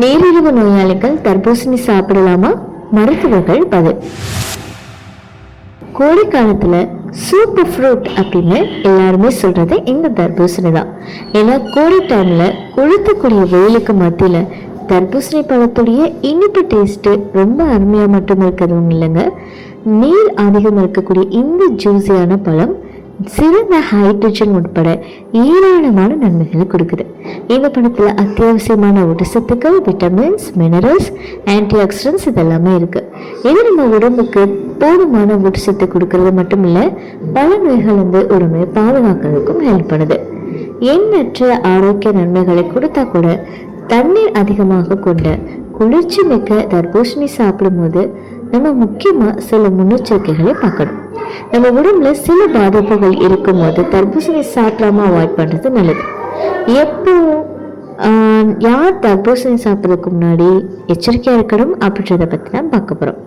நீரிழிவு நோயாளிகள் தர்பூசணி சாப்பிடலாமா? மருத்துவர்கள் பதில். கோடை சூப்பர் ஃப்ரூட் அப்படின்னு எல்லாருமே சொல்கிறது இந்த தர்பூசணி தான். ஏன்னா கோடை டைமில் கொளுத்தக்கூடிய வெயிலுக்கு மத்தியில் தர்பூசணி பழத்துடைய இனிப்பு டேஸ்ட்டு ரொம்ப அருமையாக மட்டும் இருக்கிறதும் இல்லைங்க. நீர் அதிகம் இருக்கக்கூடிய இந்த ஜூஸியான பழம் சிறந்த ஹைட்ரஜன் உட்பட ஏராளமான நன்மைகளை கொடுக்குது. இந்த அத்தியாவசியமான ஊட்டச்சத்துக்கள் விட்டமின்ஸ் மினரல்ஸ் ஆன்டி ஆக்சிடென்ட்ஸ் இதெல்லாமே இருக்கு. இது நம்ம உடம்புக்கு போதுமான ஊட்டச்சத்து கொடுக்கறது மட்டும் இல்லை பல நோய்கள் வந்து உடம்பை பாதுகாக்கிறதுக்கும் ஹெல்ப் பண்ணுது. எண்ணற்ற ஆரோக்கிய நன்மைகளை கொடுத்தா கூட தண்ணீர் அதிகமாக கொண்ட குளிர்ச்சி மிக்க தர்பூசணி சாப்பிடும்போது நம்ம முக்கியமாக சில முன்னெச்சரிக்கைகளை பார்க்கணும். நம்ம உடம்புல சில பாதிப்புகள் இருக்கும்போது தர்பூசணி சாப்பிடாமல் அவாய்ட் பண்ணுறது நல்லது. எப்போ ஆஹ், யார் தர்பூசணி சாப்பிட்றதுக்கு முன்னாடி எச்சரிக்கையாக இருக்கணும் அப்படின்றத பற்றி தான் பார்க்க போகிறோம்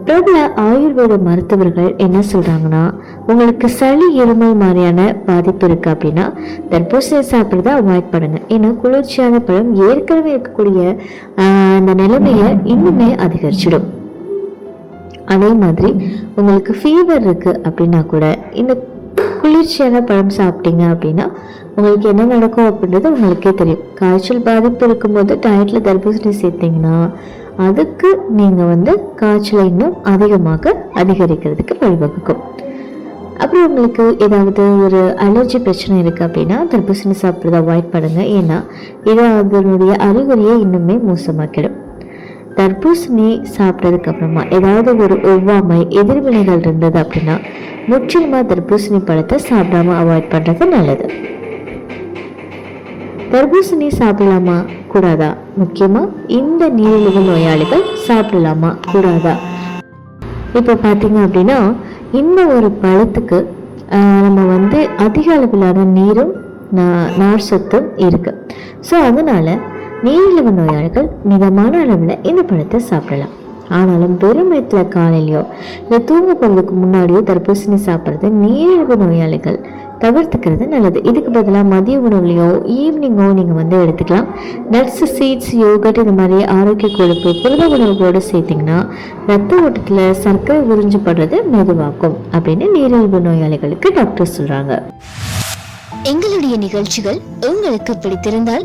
பிரபல ஆயுர்வேத மருத்துவர்கள் என்ன சொல்றாங்கன்னா உங்களுக்கு சளி இருமல் மாதிரியான பாதிப்பு இருக்கு அப்படின்னா தர்பூசணி சாப்பிட்றத அவாய்ட் பண்ணுங்கள் ஏன்னா குளிர்ச்சியான பழம் ஏற்கனவே இருக்கக்கூடிய ஆஹ், அந்த நிலைமையை இன்னுமே அதிகரிச்சிடும். அதே மாதிரி உங்களுக்கு ஃபீவர் இருக்குது அப்படின்னா கூட இந்த குளிர்ச்சியான பழம் சாப்பிட்டீங்க அப்படின்னா உங்களுக்கு என்ன நடக்கும் அப்படின்றது உங்களுக்கே தெரியும். காய்ச்சல் பாதிப்பு இருக்கும்போது டயட்டில் தர்பூசணி சேர்த்தீங்கன்னா அதுக்கு நீங்கள் வந்து காய்ச்சலை இன்னும் அதிகமாக அதிகரிக்கிறதுக்கு வழிவகுக்கும். அப்புறம் உங்களுக்கு ஏதாவது ஒரு அலர்ஜி பிரச்சனை இருக்குது அப்படின்னா தர்பூசணி சாப்பிட்றத அவாய்ட் பண்ணுங்கள் ஏன்னா இது அதனுடைய அறிகுறியை இன்னுமே மோசமாக்கிடும். தர்பூசணி சாப்பிட்டதுக்கு அப்புறமா ஏதாவது ஒரு ஒவ்வாமை எதிர்வினைகள் இருந்தது அப்படின்னா முற்றிலுமா தர்பூசணி பழத்தை சாப்பிடாம அவாய்ட் பண்றது நல்லது. தர்பூசணி சாப்பிடலாமா? கூடாதா? முக்கியமா இந்த நீரிழிவு நோயாளிகள் சாப்பிடலாமா? கூடாதா? இப்போ பார்த்தீங்க அப்படின்னா இந்த ஒரு பழத்துக்கு நம்ம வந்து அதிக அளவிலான நீரும் நார் சத்தும் இருக்கு. ஸோ அதனால நீரிழிவு நோயாளிகள் மிதமான அளவில் இந்த பழத்தை சாப்பிடலாம். ஆனாலும் வெறும் வயிற்றுல காலையிலையோ இல்லை தூங்க போகிறதுக்கு முன்னாடியோ தர்பூசணி சாப்பிட்றது நீரிழிவு நோயாளிகள் தவிர்த்துக்கிறது நல்லது. இதுக்கு பதிலாக மதிய உணவுலையோ ஈவினிங்கோ நீங்கள் வந்து எடுத்துக்கலாம். நட்ஸ் சீட்ஸ் யோகட் இந்த மாதிரி ஆரோக்கிய கொழுப்பு புரத உணவுகளோடு சேர்த்திங்கன்னா ரத்த ஓட்டத்தில் சர்க்கரை உறிஞ்சப்படுறது மெதுவாக்கும் அப்படின்னு நீரிழிவு நோயாளிகளுக்கு டாக்டர் சொல்கிறாங்க எங்களுடைய நிகழ்ச்சிகள் உங்களுக்கு பிடித்திருந்தால்